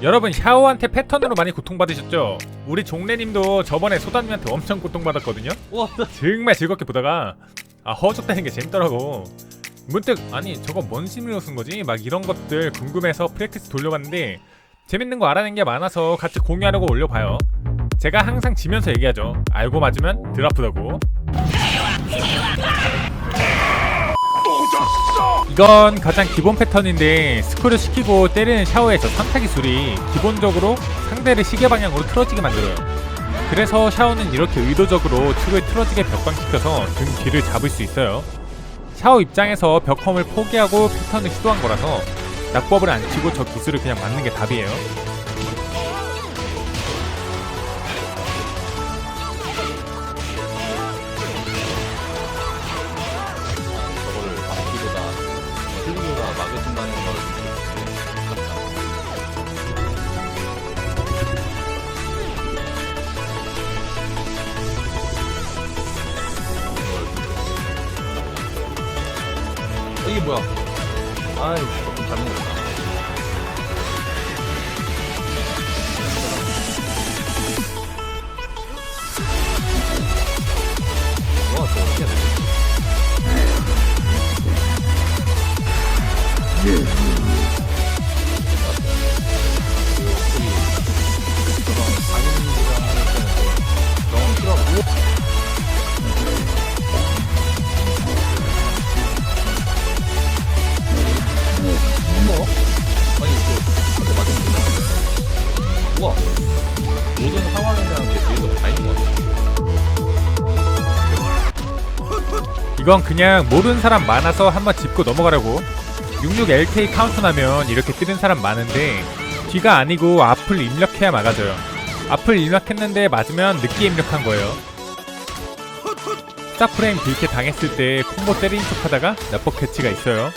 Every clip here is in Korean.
여러분 샤오한테 패턴으로 많이 고통받으셨죠? 우리 종래님도 저번에 소다님한테 엄청 고통받았거든요? 와, 정말 즐겁게 보다가 아 허죽다는 게 재밌더라고 문득 아니 저거 뭔 심리로 쓴 거지? 막 이런 것들 궁금해서 프랙티스 돌려봤는데 재밌는 거 알아낸 게 많아서 같이 공유하려고 올려봐요 제가 항상 지면서 얘기하죠 알고 맞으면 덜 아프다고 이건 가장 기본 패턴인데 스크롤 시키고 때리는 샤워에서 선타 기술이 기본적으로 상대를 시계 방향으로 틀어지게 만들어요. 그래서 샤오는 이렇게 의도적으로 축을 틀어지게 벽방시켜서 등 뒤를 잡을 수 있어요. 샤오 입장에서 벽홈을 포기하고 패턴을 시도한 거라서 낙법을 안 치고 저 기술을 그냥 맞는 게 답이에요. 막아준다는 거를 이게 뭐야? 아이, 잘못 이건 그냥 모르는 사람 많아서 한번 짚고 넘어가려고. 66 LK 카운트 나면 이렇게 뜨는 사람 많은데 뒤가 아니고 앞을 입력해야 막아져요. 앞을 입력했는데 맞으면 늦게 입력한 거예요. 스타프레임 딜캐 당했을 때 콤보 때리는 척 하다가 납법 캐치가 있어요.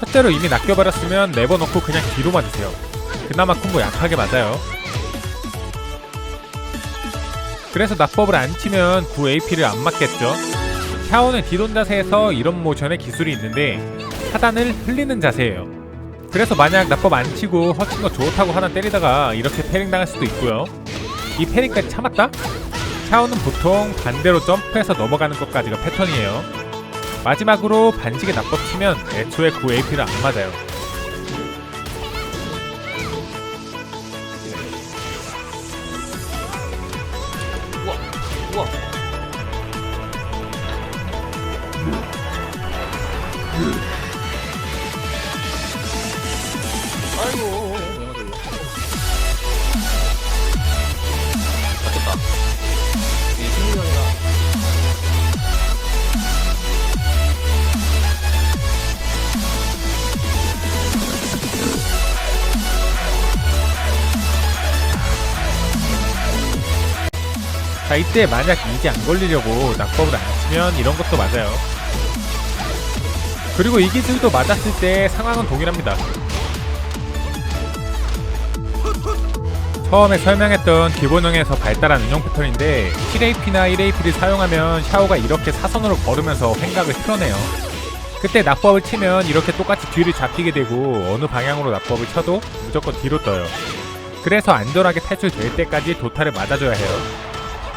첫째로 이미 낚여버렸으면 내버놓고 그냥 뒤로 맞으세요. 그나마 콤보 약하게 맞아요 그래서 낙법을 안 치면 9 AP를 안 맞겠죠. 샤오는 뒤돈 자세에서 이런 모션의 기술이 있는데 하단을 흘리는 자세예요. 그래서 만약 낙법 안 치고 허친 거 좋다고 하나 때리다가 이렇게 패링 당할 수도 있고요. 이 패링까지 참았다? 샤오는 보통 반대로 점프해서 넘어가는 것까지가 패턴이에요. 마지막으로 반직에 낙법 치면 애초에 9 AP를 안 맞아요. 우 자 이때 만약 이게 안 걸리려고 낙법을 안 치면 이런 것도 맞아요. 그리고 이 기술도 맞았을 때 상황은 동일합니다. 처음에 설명했던 기본형에서 발달한 운영 패턴인데 7AP나 1AP를 사용하면 샤오가 이렇게 사선으로 걸으면서 횡각을 틀어내요. 그때 낙법을 치면 이렇게 똑같이 뒤를 잡히게 되고 어느 방향으로 낙법을 쳐도 무조건 뒤로 떠요. 그래서 안전하게 탈출될 때까지 도타를 맞아줘야 해요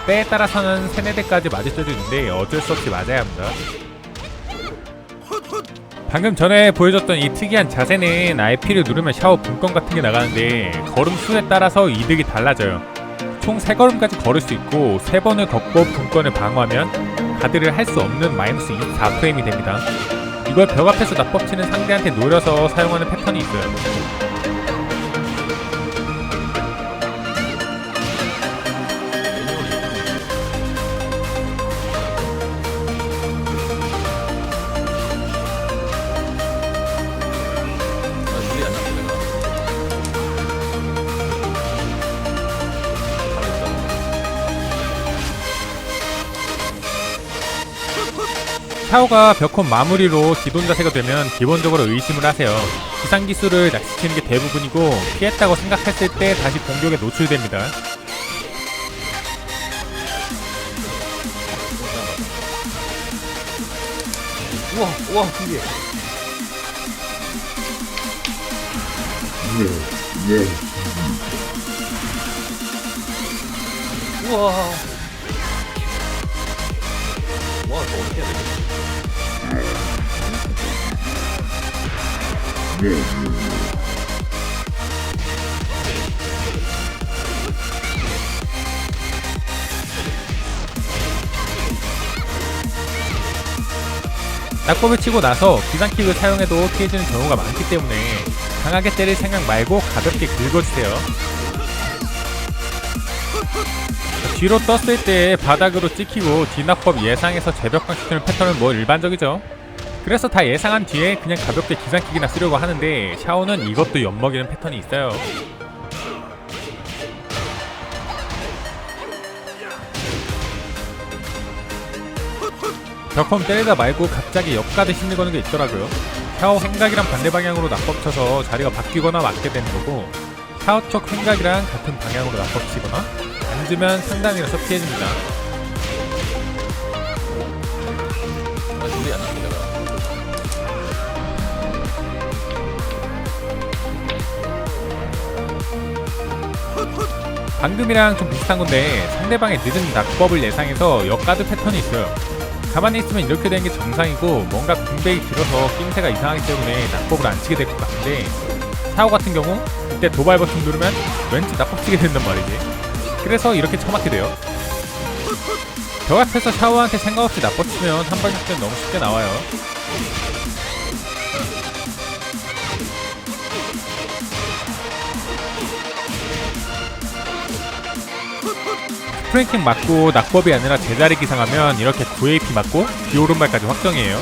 때에 따라서는 세네 대까지 맞을 때도 있는데 어쩔 수 없이 맞아야 합니다. 방금 전에 보여줬던 이 특이한 자세는 RP를 누르면 샤워 분권 같은 게 나가는데 걸음 수에 따라서 이득이 달라져요. 총 3걸음까지 걸을 수 있고 3번을 걷고 분권을 방어하면 가드를 할 수 없는 마이너스 24프레임이 됩니다. 이걸 벽 앞에서 납법 치는 상대한테 노려서 사용하는 패턴이 있어요. 샤오가 벽홈 마무리로 기본 자세가 되면 기본적으로 의심을 하세요. 기상 기술을 낚시키는 게 대부분이고 피했다고 생각했을 때 다시 공격에 노출됩니다. 우와 우와 신기해 우와. 와, 저 어떻게 해야 되지? 낙법을 치고 나서 기상킥을 사용해도 피해지는 경우가 많기 때문에 강하게 때릴 생각 말고 가볍게 긁어주세요. 뒤로 떴을 때 바닥으로 찍히고 뒤낙법 예상해서 제벽강 시키는 패턴은 뭐 일반적이죠. 그래서 다 예상한 뒤에 그냥 가볍게 기상킥이나 쓰려고 하는데 샤오는 이것도 엿먹이는 패턴이 있어요. 벽홈 때리다 말고 갑자기 옆가드 힘을 거는 게 있더라고요. 샤오 행각이랑 반대 방향으로 낙법 쳐서 자리가 바뀌거나 맞게 되는 거고 샤오 쪽 행각이랑 같은 방향으로 낙법 치거나 앉으면 상단이라서 피해집니다. 방금이랑 좀 비슷한 건데 상대방의 늦은 낙법을 예상해서 역가드 패턴이 있어요. 가만히 있으면 이렇게 되는 게 정상이고 뭔가 공백이 길어서 낌새가 이상하기 때문에 낙법을 안 치게 될 것 같은데 샤오 같은 경우 이때 도발 버튼 누르면 왠지 낙법 치게 된단 말이지. 그래서 이렇게 처맞게 돼요. 저 앞에서 샤오한테 생각 없이 낙법 치면 한 발 작전 너무 쉽게 나와요. 프랭킹 맞고 낙법이 아니라 제자리 기상하면 이렇게 9AP 맞고 기오른발까지 확정이에요.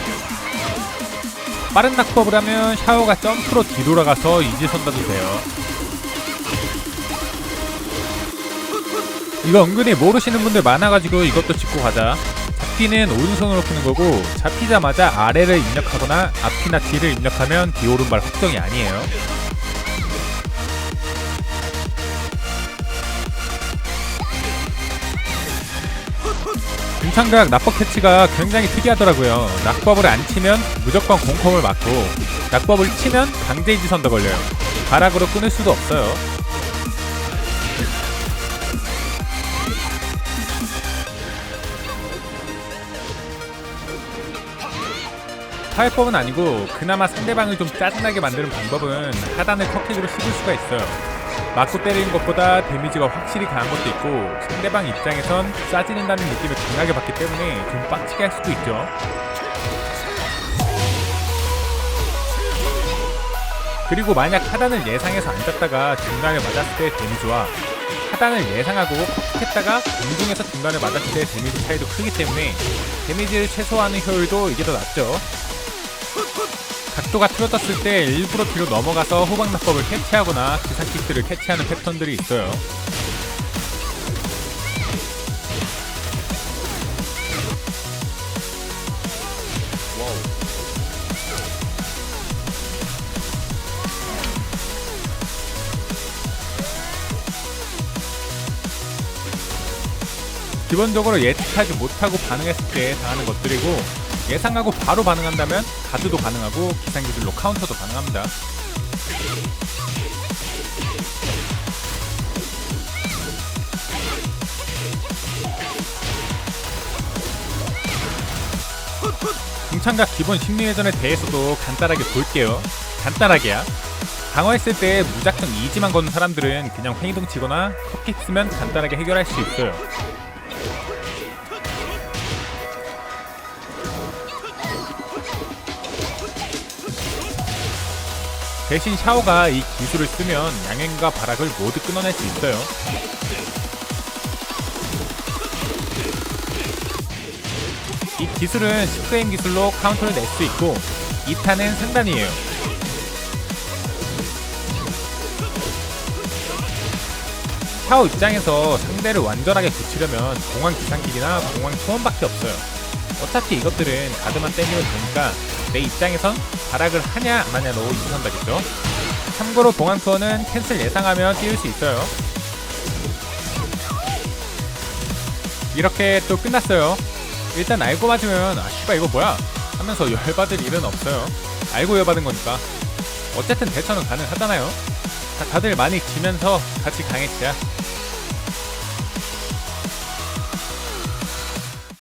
빠른 낙법을 하면 샤오가 점프로 뒤돌아가서 이지 선다도 돼요. 이거 은근히 모르시는 분들 많아가지고 이것도 짚고 가자. 잡기는 오른손으로 푸는 거고 잡히자마자 아래를 입력하거나 앞이나 뒤를 입력하면 뒤오른발 확정이 아니에요. 중창각 낙법 캐치가 굉장히 특이하더라고요. 낙법을 안 치면 무조건 공컴을 맞고 낙법을 치면 강제이지 선더 걸려요. 가락으로 끊을 수도 없어요. 타협법은 아니고 그나마 상대방을 좀 짜증나게 만드는 방법은 하단을 컵킥으로 씹을 수가 있어요. 맞고 때리는 것보다 데미지가 확실히 강한 것도 있고 상대방 입장에선 싸지는다는 느낌을 강하게 받기 때문에 좀 빡치게 할 수도 있죠. 그리고 만약 하단을 예상해서 앉았다가 중간에 맞았을 때 데미지와 하단을 예상하고 컵킥했다가 공중에서 중간에 맞았을 때 데미지 차이도 크기 때문에 데미지를 최소화하는 효율도 이게 더 낫죠. 각도가 틀어졌을 때 일부러 뒤로 넘어가서 호박 낙법을 캐치하거나 기상킥들을 캐치하는 패턴들이 있어요. 기본적으로 예측하지 못하고 반응했을 때 당하는 것들이고 예상하고 바로 반응한다면 가드도 가능하고 기상기술로 카운터도 가능합니다. 중창각 기본 심리회전에 대해서도 간단하게 볼게요. 간단하게야. 강화했을 때 무작정 이지만 거는 사람들은 그냥 횡이동 치거나 컵킥 쓰면 간단하게 해결할 수 있어요. 대신 샤오가 이 기술을 쓰면 양행과 발악을 모두 끊어낼 수 있어요. 이 기술은 10프레임 기술로 카운터를 낼 수 있고 2타는 상단이에요. 샤오 입장에서 상대를 완전하게 굳히려면 공항 기상킥이나 공항 소원밖에 없어요. 어차피 이것들은 가드만 때리면 되니까 내 입장에선 발악을 하냐 안 하냐로 이선다겠죠. 참고로 봉황 투어는 캔슬 예상하면 띄울 수 있어요. 이렇게 또 끝났어요. 일단 알고 맞으면 아 씨발 이거 뭐야 하면서 열받을 일은 없어요. 알고 열받은 거니까. 어쨌든 대처는 가능하잖아요. 다- 다들 많이 지면서 같이 강해지자